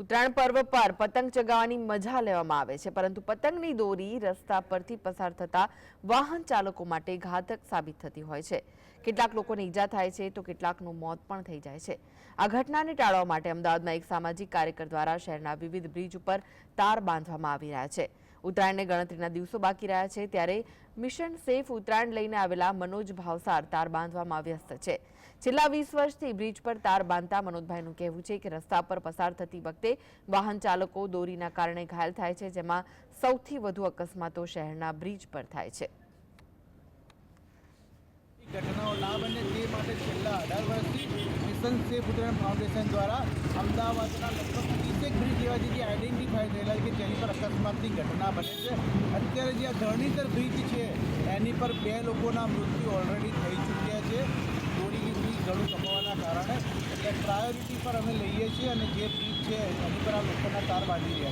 ઉત્તરાયણ પર્વ પર પતંગ ચગાવવાની મજા લેવામાં આવે છે, પરંતુ પતંગની દોરી રસ્તા પરથી પસાર થતા વાહન ચાલકો માટે ઘાતક સાબિત થતી હોય છે. કેટલાક લોકોને ઈજા થાય છે તો કેટલાકનું મોત પણ થઈ જાય છે. આ ઘટનાને ટાળવા માટે અમદાવાદમાં એક સામાજિક કાર્યકર દ્વારા શહેરના વિવિધ બ્રિજ ઉપર તાર બાંધવામાં આવી રહ્યા છે. ઉત્તરાયણને ગણતરીના દિવસો બાકી રહ્યા છે, ત્યારે મિશન સેફ ઉત્તરાયણ લઈને આવેલા મનોજ ભાવસાર તાર બાંધવામાં વ્યસ્ત છે. છેલ્લા વીસ વર્ષથી બ્રિજ પર તાર બાંધતા મનોજભાઈનું કહેવું છે કે રસ્તા પર પસાર થતી વખતે વાહન ચાલકો દોરીના કારણે ઘાયલ થાય છે, જેમાં સૌથી વધુ અકસ્માતો શહેરના બ્રિજ પર થાય છે. ઘટનાઓ લાભ અને તે માટે છેલ્લા અઢાર વર્ષથી મિશન સેફ ઉત્તરાયણ ફાઉન્ડેશન દ્વારા અમદાવાદના લગભગ ત્રીસેક બ્રિજ એવા છે જે આઈડેન્ટિફાઈ થયેલા છે કે જેની પર અકસ્માતની ઘટના બને છે. અત્યારે જે આ ધરણીધર બ્રિજ છે, એની પર બે લોકોના મૃત્યુ ઓલરેડી થઈ ચૂક્યા છે. દોરીની બ્રિજ ઘણું કપાવાના કારણે. એટલે પ્રાયોરિટી પર અમે લઈએ છીએ અને જે બ્રિજ છે, એની પર આ લોકોના તાર બાંધી રહ્યા છે.